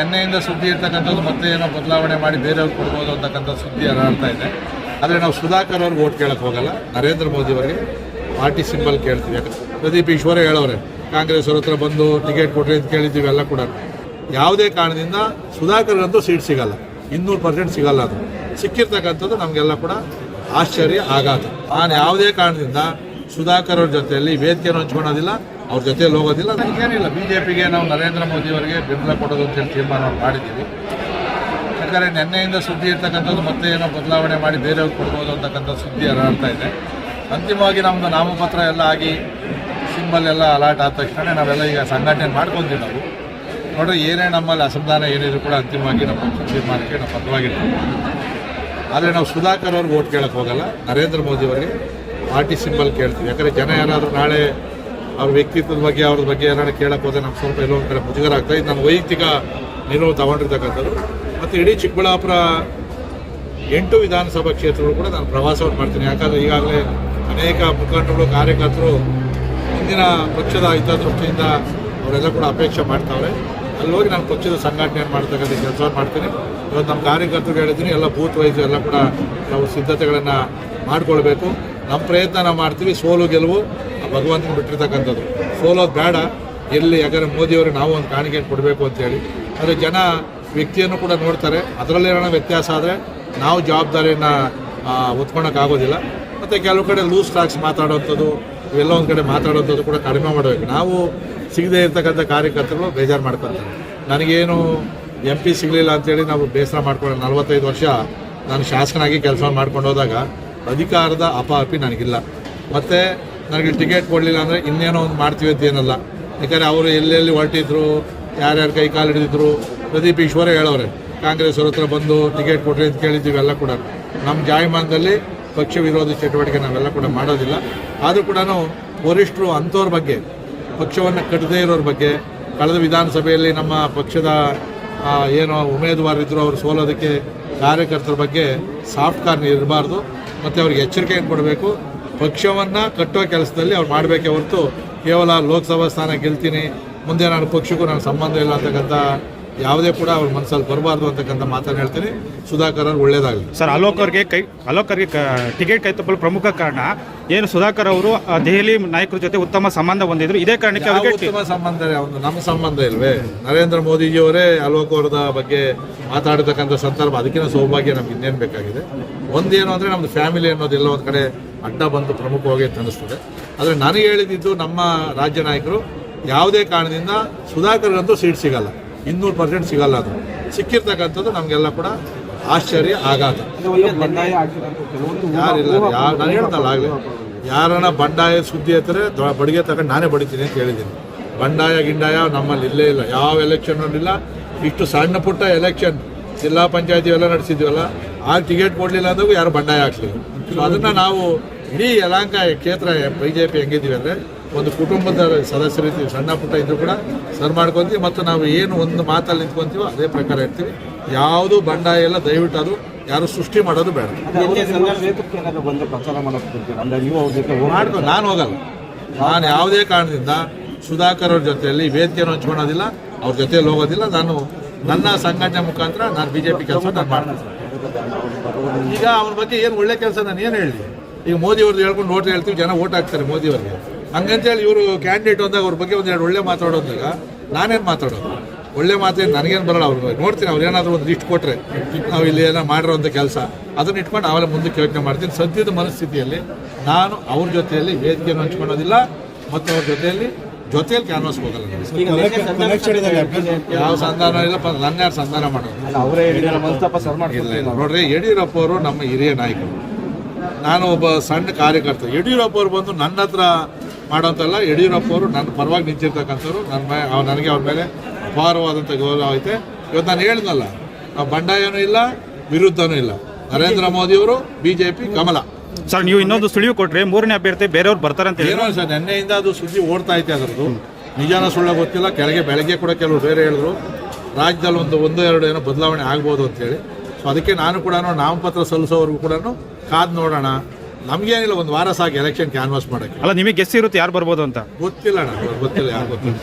ನಿನ್ನೆಯಿಂದ ಸುದ್ದಿ ಇರ್ತಕ್ಕಂಥದ್ದು ಮತ್ತೆ ಏನೋ ಬದಲಾವಣೆ ಮಾಡಿ ಬೇರೆಯವ್ರಿಗೆ ಕೊಡ್ಬೋದು ಅಂತಕ್ಕಂಥ ಸುದ್ದಿ ಹರಡ್ತಾ ಇದೆ. ಆದರೆ ನಾವು ಸುಧಾಕರ್ ಅವ್ರಿಗೆ ಓಟ್ ಕೇಳಕ್ಕೆ ಹೋಗಲ್ಲ. ನರೇಂದ್ರ ಮೋದಿ ಅವರಿಗೆ ಪಾರ್ಟಿ ಸಿಂಬಲ್ ಕೇಳ್ತೀವಿ. ಯಾಕಂದ್ರೆ ಪ್ರದೀಪ್ ಈಶ್ವರ ಹೇಳೋರೆ, ಕಾಂಗ್ರೆಸ್ ಅವ್ರ ಹತ್ರ ಬಂದು ಟಿಕೆಟ್ ಕೊಟ್ರಿ ಅಂತ ಕೇಳಿದ್ದೀವಿ ಎಲ್ಲ ಕೂಡ. ಯಾವುದೇ ಕಾರಣದಿಂದ ಸುಧಾಕರ್ಗಂತೂ ಸೀಟ್ ಸಿಗಲ್ಲ. ಇನ್ನೂರು ಪರ್ಸೆಂಟ್ ಸಿಗಲ್ಲ ಅದು. ಸಿಕ್ಕಿರ್ತಕ್ಕಂಥದ್ದು ನಮಗೆಲ್ಲ ಕೂಡ ಆಶ್ಚರ್ಯ, ಆಘಾತ. ನಾನು ಯಾವುದೇ ಕಾರಣದಿಂದ ಸುಧಾಕರ್ ಅವ್ರ ಜೊತೆಯಲ್ಲಿ ವೇದಿಕೆಯನ್ನು ಹಂಚ್ಕೊಳೋದಿಲ್ಲ ಅವ್ರ ಜೊತೆಯಲ್ಲಿ ಹೋಗೋದಿಲ್ಲ. ನನಗೇನಿಲ್ಲ ಬಿ ಜೆ ಪಿಗೆ ನಾವು ನರೇಂದ್ರ ಮೋದಿ ಅವರಿಗೆ ಬೆಂಬಲ ಕೊಡೋದು ಅಂತೇಳಿ ತೀರ್ಮಾನ ಮಾಡಿದ್ದೀವಿ. ಯಾಕಂದರೆ ನಿನ್ನೆಯಿಂದ ಸುದ್ದಿ ಇರ್ತಕ್ಕಂಥದ್ದು ಮತ್ತೆ ಏನೋ ಬದಲಾವಣೆ ಮಾಡಿ ಬೇರೆಯವ್ರಿಗೆ ಕೊಡ್ಬೋದು ಅಂತಕ್ಕಂಥ ಸುದ್ದಿ ಹರಡ್ತಾ ಇದೆ. ಅಂತಿಮವಾಗಿ ನಮ್ಮದು ನಾಮಪತ್ರ ಎಲ್ಲ ಆಗಿ ಸಿಂಬಲ್ ಎಲ್ಲ ಅಲಾಟ್ ಆದ ತಕ್ಷಣ ನಾವೆಲ್ಲ ಈಗ ಸಂಘಟನೆ ಮಾಡ್ಕೊತೀವಿ ನಾವು. ನೋಡ್ರಿ, ಏನೇ ನಮ್ಮಲ್ಲಿ ಅಸಮಾಧಾನ ಏನಿದ್ರು ಕೂಡ ಅಂತಿಮವಾಗಿ ನಮ್ಮ ತೀರ್ಮಾನಕ್ಕೆ ನಾವು ಬದ್ಧವಾಗಿರ್ತೀವಿ ಆದರೆ ನಾವು ಸುಧಾಕರ್ ಅವ್ರಿಗೆ ಓಟ್ ಕೇಳಕ್ಕೆ ಹೋಗಲ್ಲ. ನರೇಂದ್ರ ಮೋದಿ ಅವರಿಗೆ ಪಾರ್ಟಿ ಸಿಂಬಲ್ ಕೇಳ್ತೀವಿ. ಯಾಕಂದರೆ ಜನ ಏನಾದರೂ ನಾಳೆ ಅವ್ರ ವ್ಯಕ್ತಿತ್ವದ ಬಗ್ಗೆ ಅವ್ರ ಬಗ್ಗೆ ಏನಾದ್ರು ಕೇಳಕ್ಕೆ ಹೋದ್ರೆ ನಮ್ಗೆ ಸ್ವಲ್ಪ ಎಲ್ಲೋ ಒಂದು ಕಡೆ ಮುಜುಗರ ಆಗ್ತಾ ಇದು. ನಾನು ವೈಯಕ್ತಿಕ ನಿಲುವು ತಗೊಂಡಿರ್ತಕ್ಕಂಥದ್ದು. ಮತ್ತು ಇಡೀ ಚಿಕ್ಕಬಳ್ಳಾಪುರ ಎಂಟು ವಿಧಾನಸಭಾ ಕ್ಷೇತ್ರಗಳು ಕೂಡ ನಾನು ಪ್ರವಾಸವನ್ನು ಮಾಡ್ತೀನಿ. ಯಾಕಂದರೆ ಈಗಾಗಲೇ ಅನೇಕ ಮುಖಂಡರು, ಕಾರ್ಯಕರ್ತರು ಮುಂದಿನ ಪಕ್ಷದ ಹಿತದೃಷ್ಟಿಯಿಂದ ಅವರೆಲ್ಲ ಕೂಡ ಅಪೇಕ್ಷೆ ಮಾಡ್ತಾವ್ರೆ ಅಲ್ಲಿ ಹೋಗಿ ನಾನು ಪಕ್ಷದ ಸಂಘಟನೆಯನ್ನು ಮಾಡ್ತಕ್ಕಂಥ ಕೆಲಸವನ್ನು ಮಾಡ್ತೀನಿ. ಇವತ್ತು ನಮ್ಮ ಕಾರ್ಯಕರ್ತರು ಹೇಳಿದ್ದೀನಿ, ಎಲ್ಲ ಬೂತ್ ವೈಸ್ ಎಲ್ಲ ಕೂಡ ನಾವು ಸಿದ್ಧತೆಗಳನ್ನು ಮಾಡಿಕೊಳ್ಬೇಕು. ನಮ್ಮ ಪ್ರಯತ್ನ ನಾವು ಮಾಡ್ತೀವಿ, ಸೋಲು ಗೆಲುವು. ಭಗವಂತನ ಬಿಟ್ಟಿರ್ತಕ್ಕಂಥದ್ದು. ಸೋಲೋದು ಬೇಡ. ಎಲ್ಲಿ ಯಾಕಂದರೆ ಮೋದಿಯವರು ನಾವು ಒಂದು ಕಾಣಿಕೆ ಕೊಡಬೇಕು ಅಂತೇಳಿ ಆದರೆ ಜನ ವ್ಯಕ್ತಿಯನ್ನು ಕೂಡ ನೋಡ್ತಾರೆ. ಅದರಲ್ಲೇನೋ ವ್ಯತ್ಯಾಸ ಆದರೆ ನಾವು ಜವಾಬ್ದಾರಿಯನ್ನು ಹೊತ್ಕೊಳಕ್ಕಾಗೋದಿಲ್ಲ. ಮತ್ತು ಕೆಲವು ಕಡೆ ಲೂಸ್ ಟಾಕ್ಸ್ ಮಾತಾಡೋವಂಥದ್ದು ಇವೆಲ್ಲ ಒಂದು ಕಡೆ ಮಾತಾಡೋಂಥದ್ದು ಕೂಡ ಕಡಿಮೆ ಮಾಡಬೇಕು. ನಾವು ಸಿಗದೇ ಇರ್ತಕ್ಕಂಥ ಕಾರ್ಯಕರ್ತರು ಬೇಜಾರು ಮಾಡ್ಕೊತಾರೆ. ನನಗೇನು ಎಂ ಪಿ ಸಿಗಲಿಲ್ಲ ಅಂತೇಳಿ ನಾವು ಬೇಸರ ಮಾಡ್ಕೊಂಡು ನಲವತ್ತೈದು ವರ್ಷ ನಾನು ಶಾಸಕನಾಗಿ ಕೆಲಸ ಮಾಡ್ಕೊಂಡು ಹೋದಾಗ ಅಧಿಕಾರದ ಅಪಾಪಿ ನನಗಿಲ್ಲ. ಮತ್ತು ನನಗೆ ಟಿಕೆಟ್ ಕೊಡಲಿಲ್ಲ ಅಂದರೆ ಇನ್ನೇನೋ ಒಂದು ಮಾಡ್ತೀವಿ ಅಂತ ಏನಲ್ಲ. ಯಾಕಂದರೆ ಅವರು ಎಲ್ಲೆಲ್ಲಿ ಹೊರಟಿದ್ರು, ಯಾರ್ಯಾರು ಕೈ ಕಾಲು ಹಿಡಿದಿದ್ರು, ಪ್ರದೀಪ್ ಈಶ್ವರ ಹೇಳೋರೆ, ಕಾಂಗ್ರೆಸ್ ಅವ್ರ ಹತ್ರ ಬಂದು ಟಿಕೆಟ್ ಕೊಡ್ರಿ ಅಂತ ಕೇಳಿದ್ದೀವಿ, ಎಲ್ಲ ಕೂಡ. ನಮ್ಮ ಜಾಯಮಾನದಲ್ಲಿ ಪಕ್ಷ ವಿರೋಧಿ ಚಟುವಟಿಕೆ ನಾವೆಲ್ಲ ಕೂಡ ಮಾಡೋದಿಲ್ಲ. ಆದರೂ ಕೂಡ ವರಿಷ್ಠರು ಅಂಥವ್ರ ಬಗ್ಗೆ, ಪಕ್ಷವನ್ನು ಕಟ್ಟದೇ ಇರೋರ ಬಗ್ಗೆ, ಕಳೆದ ವಿಧಾನಸಭೆಯಲ್ಲಿ ನಮ್ಮ ಪಕ್ಷದ ಏನೋ ಉಮೇದುವಾರರಿದ್ದರು ಅವರು ಸೋಲೋದಕ್ಕೆ ಕಾರ್ಯಕರ್ತರ ಬಗ್ಗೆ ಸಾಫ್ಟ್ ಕಾರ್ನ್ ಇರಬಾರ್ದು, ಮತ್ತು ಅವ್ರಿಗೆ ಎಚ್ಚರಿಕೆಯನ್ನು ಕೊಡಬೇಕು. ಪಕ್ಷವನ್ನು ಕಟ್ಟುವ ಕೆಲಸದಲ್ಲಿ ಅವ್ರು ಮಾಡಬೇಕೇ ಹೊರತು ಕೇವಲ ಲೋಕಸಭಾ ಸ್ಥಾನ ಗೆಲ್ತೀನಿ ಮುಂದೆ ನಾನು ಪಕ್ಷಕ್ಕೂ ನಾನು ಸಂಬಂಧ ಇಲ್ಲ ಅಂತಕ್ಕಂಥ ಯಾವುದೇ ಕೂಡ ಅವ್ರ ಮನಸ್ಸಲ್ಲಿ ಬರಬಾರ್ದು ಅಂತಕ್ಕಂಥ ಮಾತನ್ನು ಹೇಳ್ತೀನಿ. ಸುಧಾಕರ್ ಅವ್ರು ಒಳ್ಳೇದಾಗಲಿ. ಸರ್ ಅಲೋಕ್ ಅವ್ರಿಗೆ ಕೈ ಅಲೋಕ್ ಅವ್ರಿಗೆ ಟಿಕೆಟ್ ಕೈ ತಪ್ಪಲು ಪ್ರಮುಖ ಕಾರಣ ಏನು ಸುಧಾಕರ್ ಅವರು ದೆಹಲಿ ನಾಯಕರ ಜೊತೆ ಉತ್ತಮ ಸಂಬಂಧ ಹೊಂದಿದ್ರು. ಇದೇ ಕಾರಣಕ್ಕೆ ಅವರಿಗೆ ಉತ್ತಮ ಸಂಬಂಧ ನಮ್ಮ ಸಂಬಂಧ ಇಲ್ವೇ? ನರೇಂದ್ರ ಮೋದಿಜಿಯವರೇ ಅಲೋಕ್ ಅವರದ ಬಗ್ಗೆ ಮಾತಾಡತಕ್ಕಂಥ ಸಂದರ್ಭ ಅದಕ್ಕಿಂತ ಸೌಭಾಗ್ಯ ನಮ್ಗೆ ಇನ್ನೇನು ಬೇಕಾಗಿದೆ? ಒಂದೇನು ಅಂದರೆ ನಮ್ಮದು ಫ್ಯಾಮಿಲಿ ಅನ್ನೋದೆಲ್ಲ ಒಂದು ಕಡೆ ಅಡ್ಡ ಬಂದು ಪ್ರಮುಖವಾಗಿ ಅಂತ ಆದರೆ ನನಗೆ ಹೇಳಿದ್ದು ನಮ್ಮ ರಾಜ್ಯ ನಾಯಕರು ಯಾವುದೇ ಕಾರಣದಿಂದ ಸುಧಾಕರ್ಗಂತೂ ಸೀಟ್ ಸಿಗಲ್ಲ. ಇನ್ನೂರು ಪರ್ಸೆಂಟ್ ಸಿಗಲ್ಲ ಅದು. ಸಿಕ್ಕಿರ್ತಕ್ಕಂಥದ್ದು ನಮಗೆಲ್ಲ ಕೂಡ ಆಶ್ಚರ್ಯ, ಆಘಾತ. ಯಾರಿಲ್ಲ, ಯಾರು ನಾನು ಹೇಳ್ತಲ್ಲ ಆಗಲಿ. ಯಾರನ್ನ ಬಂಡಾಯ ಸುದ್ದಿ ಹತ್ತಿರ ಬಡಿಗೆ ತಗೊಂಡು ನಾನೇ ಬಡಿತೀನಿ ಅಂತ ಹೇಳಿದ್ದೀನಿ. ಬಂಡಾಯ, ಗಿಂಡಾಯ ನಮ್ಮಲ್ಲಿ ಇಲ್ಲೇ ಇಲ್ಲ. ಯಾವ ಎಲೆಕ್ಷನ್ ಇಲ್ಲ ಇಷ್ಟು ಸಣ್ಣ ಪುಟ್ಟ ಎಲೆಕ್ಷನ್ ಜಿಲ್ಲಾ ಪಂಚಾಯತಿ ಎಲ್ಲ ನಡೆಸಿದ್ವಲ್ಲ. ಆ ಟಿಕೆಟ್ ಕೊಡಲಿಲ್ಲ ಅಂದಾಗ ಯಾರು ಬಂಡಾಯ ಹಾಕ್ಲಿಲ್ಲ ಸೊ ಅದನ್ನು ನಾವು ಇಡೀ ಯಲಾಂಕ ಕ್ಷೇತ್ರ ಬಿ ಜೆ ಪಿ ಹೆಂಗಿದ್ದೀವಿ ಅಂದರೆ ಒಂದು ಕುಟುಂಬದ ಸದಸ್ಯರು ರೀತಿ ಸಣ್ಣ ಪುಟ್ಟ ಇದ್ರು ಕೂಡ ಸರ್ ಮಾಡ್ಕೊತೀವಿ ಮತ್ತು ನಾವು ಏನು ಒಂದು ಮಾತಲ್ಲಿ ನಿಂತ್ಕೊಂತೀವೋ ಅದೇ ಪ್ರಕಾರ ಇರ್ತೀವಿ. ಯಾವುದು ಬಂಡಾಯ ಎಲ್ಲ ದಯವಿಟ್ಟು ಅದು ಯಾರು ಸೃಷ್ಟಿ ಮಾಡೋದು ಬೇಡ. ಏನಾದ್ರು ಬಂದು ಪ್ರಚಾರ ಮಾಡೋಕೆ ಬರ್ತೀರಾ ನೀವು ಅವ್ರ ಜೊತೆ ಹೋಗಿ ಮಾಡ್ಕೊ ನಾನು ಹೋಗಲ್ಲ. ನಾನು ಯಾವುದೇ ಕಾರಣದಿಂದ ಸುಧಾಕರ್ ಅವ್ರ ಜೊತೆಯಲ್ಲಿ ವೇದಿಕೆಯನ್ನು ಹಂಚ್ಕೊಳೋದಿಲ್ಲ ಅವ್ರ ಜೊತೆಯಲ್ಲಿ ಹೋಗೋದಿಲ್ಲ. ನಾನು ನನ್ನ ಸಂಘಟನೆ ಮುಖಾಂತರ ನಾನು ಬಿ ಜೆ ಪಿ ಕೆಲಸ ನಾನು ಮಾಡ್ತೀನಿ. ಈಗ ಅವ್ರ ಬಗ್ಗೆ ಏನು ಒಳ್ಳೆ ಕೆಲಸ ನಾನು ಏನು ಹೇಳಿ ಈಗ ಮೋದಿ ಅವ್ರದ್ದು ಹೇಳ್ಕೊಂಡು ಓಟ್ ಹೇಳ್ತೀವಿ, ಜನ ಓಟ್ ಹಾಕ್ತಾರೆ ಮೋದಿ ಅವ್ರಿಗೆ ಹಂಗಂತೇಳಿ ಇವರು ಕ್ಯಾಂಡಿಡೇಟ್ ಅಂದಾಗ ಅವ್ರ ಬಗ್ಗೆ ಒಂದೆರಡು ಒಳ್ಳೆ ಮಾತಾಡೋದಾಗ ನಾನೇನು ಮಾತಾಡೋದು? ಒಳ್ಳೆ ಮಾತೇನು ನನಗೇನು ಬರಲ್ಲ ಅವ್ರಿಗೆ ನೋಡ್ತೀನಿ, ಅವ್ರು ಏನಾದರೂ ಒಂದು ಲಿಸ್ಟ್ ಕೊಟ್ಟರೆ ನಾವು ಇಲ್ಲಿ ಏನೋ ಮಾಡಿರೋಂಥ ಕೆಲಸ. ಅದನ್ನ ಇಟ್ಕೊಂಡು ಆಮೇಲೆ ಮುಂದಕ್ಕೆ ಯೋಚನೆ ಮಾಡ್ತೀನಿ. ಸದ್ಯದ ಮನಸ್ಥಿತಿಯಲ್ಲಿ ನಾನು ಅವ್ರ ಜೊತೆಯಲ್ಲಿ ವೇದಿಕೆಯನ್ನು ಹಂಚ್ಕೊಳ್ಳೋದಿಲ್ಲ, ಮತ್ತು ಅವ್ರ ಜೊತೆಯಲ್ಲಿ ಜೊತೆಯಲ್ಲಿ ಕ್ಯಾನ್ವಾಸ್ ಹೋಗಲ್ಲ. ಯಾವ ಸಂಧಾನ ಇಲ್ಲ ನನ್ನ ಯಾರು ಸಂಧಾನ ಮಾಡೋದು? ನೋಡ್ರಿ ಯಡಿಯೂರಪ್ಪ ಅವರು ನಮ್ಮ ಹಿರಿಯ ನಾಯಕರು. ನಾನು ಒಬ್ಬ ಸಣ್ಣ ಕಾರ್ಯಕರ್ತ. ಯಡಿಯೂರಪ್ಪ ಅವರು ಬಂದು ನನ್ನ ಹತ್ರ ಮಾಡೋಂತಲ್ಲ ಯಡಿಯೂರಪ್ಪ ಅವರು ನನ್ನ ಪರವಾಗಿ ನಿಂತಿರ್ತಕ್ಕಂಥವ್ರು ನನ್ನ ಮೇ ಅವ್- ನನಗೆ ಅವ್ರ ಮೇಲೆ ಅಪಾರವಾದಂಥ ಗೌರವ ಐತೆ. ಇವತ್ತು ನಾನು ಹೇಳಿದ್ನಲ್ಲ ನಾವು ಬಂಡಾಯನೂ ಇಲ್ಲ ವಿರುದ್ಧನೂ ಇಲ್ಲ. ನರೇಂದ್ರ ಮೋದಿಯವರು ಬಿ ಜೆ ಪಿ ಕಮಲ. ಸರ್ ನೀವು ಇನ್ನೊಂದು ಸುಳಿವು ಕೊಟ್ರೆ ಮೂರನೇ ಅಭ್ಯರ್ಥಿ ಬೇರೆಯವ್ರು ಬರ್ತಾರೆ ಅಂತ ಹೇಳಿ ಏನೋ ಸರ್ ನಿನ್ನೆಯಿಂದ ಅದು ಸುದ್ದಿ ಓಡ್ತಾ ಐತೆ ಅದರದ್ದು. ನಿಜಾನ ಸುಳ್ಳ ಗೊತ್ತಿಲ್ಲ ಕೆಳಗೆ ಬೆಳಗ್ಗೆ ಕೂಡ ಕೆಲವರು ಬೇರೆ ಹೇಳಿದ್ರು. ರಾಜ್ಯದಲ್ಲಿ ಒಂದು ಒಂದು ಎರಡು ಏನೋ ಬದಲಾವಣೆ ಆಗ್ಬೋದು ಅಂತೇಳಿ ಸೊ ಅದಕ್ಕೆ ನಾನು ಕೂಡ ನಾಮಪತ್ರ ಸಲ್ಲಿಸೋವರೆಗೂ ಕೂಡ ಕಾದು ನೋಡೋಣ. ನಮಗೇನಿಲ್ಲ ಒಂದು ವಾರ ಸಾಕು ಎಲೆಕ್ಷನ್ ಕ್ಯಾನ್ವಾಸ್ ಮಾಡೋಕ್ಕೆ. ಅಲ್ಲ ನಿಮಗೆ ಗೆಸ್ ಇರುತ್ತೆ ಯಾರು ಬರ್ಬೋದು ಅಂತ. ಗೊತ್ತಿಲ್ಲ ಅಣ್ಣ ಗೊತ್ತಿಲ್ಲ ಯಾರು ಗೊತ್ತಿಲ್ಲ.